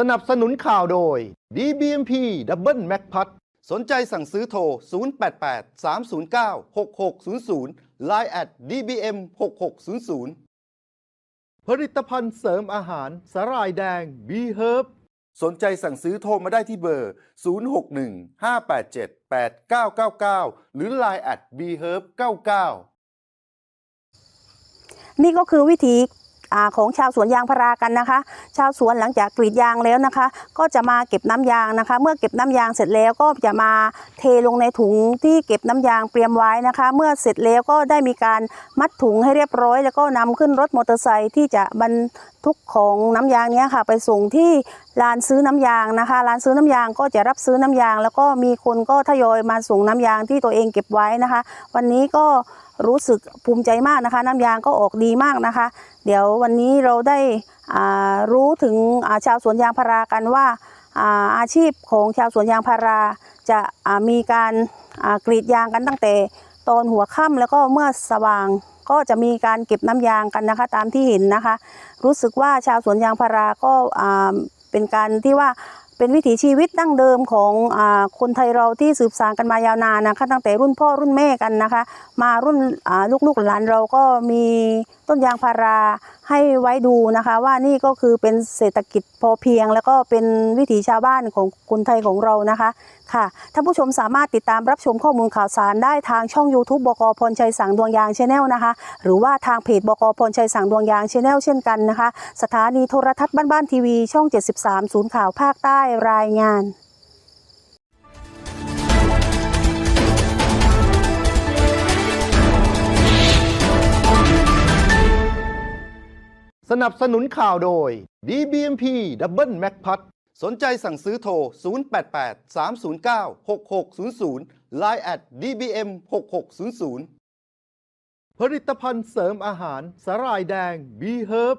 สนับสนุนข่าวโดย DBMP Double Mac p a t สนใจสั่งซื้อโทร 088 309 6600 Line at DBM 6600ผลิตภัณฑ์เสริมอาหารสาหร่ายแดง B Herb สนใจสั่งซื้อโทรมาได้ที่เบอร์ 061 587 8999 หรือ Line at B Herb 99นี่ก็คือวิธี อของชาวสวนยางพารากันนะคะ ชาวสวนหลังจากกรีดยางแล้วนะคะ ก็จะมาเก็บน้ำยางนะคะ เมื่อเก็บน้ำยางเสร็จแล้วก็จะมาเทลงในถุงที่เก็บน้ำยางเตรียมไว้นะคะ เมื่อเสร็จแล้วก็ได้มีการมัดถุงให้เรียบร้อย แล้วก็นำขึ้นรถมอเตอร์ไซค์ที่จะบรรทุกของน้ำยางนี้ค่ะ ไปส่งที่ ร้านซื้อน้ำยางนะคะร้านซื้อน้ำยางก็จะรับซื้อน้ำยาง แล้วก็มีคนก็ทยอยมาส่งน้ำยางที่ตัวเองเก็บไว้นะคะ วันนี้ก็รู้สึกภูมิใจมากนะคะ น้ำยางก็ออกดีมากนะคะ เดี๋ยววันนี้เราได้รู้ถึงาชาวสวนยางพารากันว่าอาอาชีพของชาวสวนยางพาราจะามีการกรีดยางกันตั้งแต่ตอนหัวค่ำแล้วก็เมื่อสว่างก็จะมีการเก็บน้ำยางกันนะคะตามที่เห็นนะคะ รู้สึกว่าชาวสวนยางพาราก็ เป็นการที่ว่า เป็นวิถีชีวิตดั้งเดิมของอคนไทยเราที่สืบสานกันมายาวนานนะคะตั้งแต่รุ่นพ่อรุ่นแม่กันนะคะ มารุ่นลูกๆหลานเราก็มีต้นยางพาราให้ไว้ดูนะคะ ว่านี่ก็คือเป็นเศรษฐกิจพอเพียง แล้วก็เป็นวิถีชาวบ้านของคนไทยของเรานะคะค่ะท่านผู้ชมสามารถติดตามรับชมข้อมูลข่าวสารได้ทางช่อง YouTube บกพรชัยสังดวงยางชาแนลนะคะ หรือว่าทางเพจบกพรชัยสังดวงยางชาแนลเช่นกันนะคะ สถานีโทรทัศน์บ้านๆทีวีช่อง 73 ศูนย์ข่าวภาคใต้รายงานสนับสนุนข่าวโดย DBMP Double Mac p a t สนใจสั่งซื้อโทร 088 309 6600 Line at DBM 6600 ผลิตภัณฑ์เสริมอาหารสาหร่ายแดง B Herb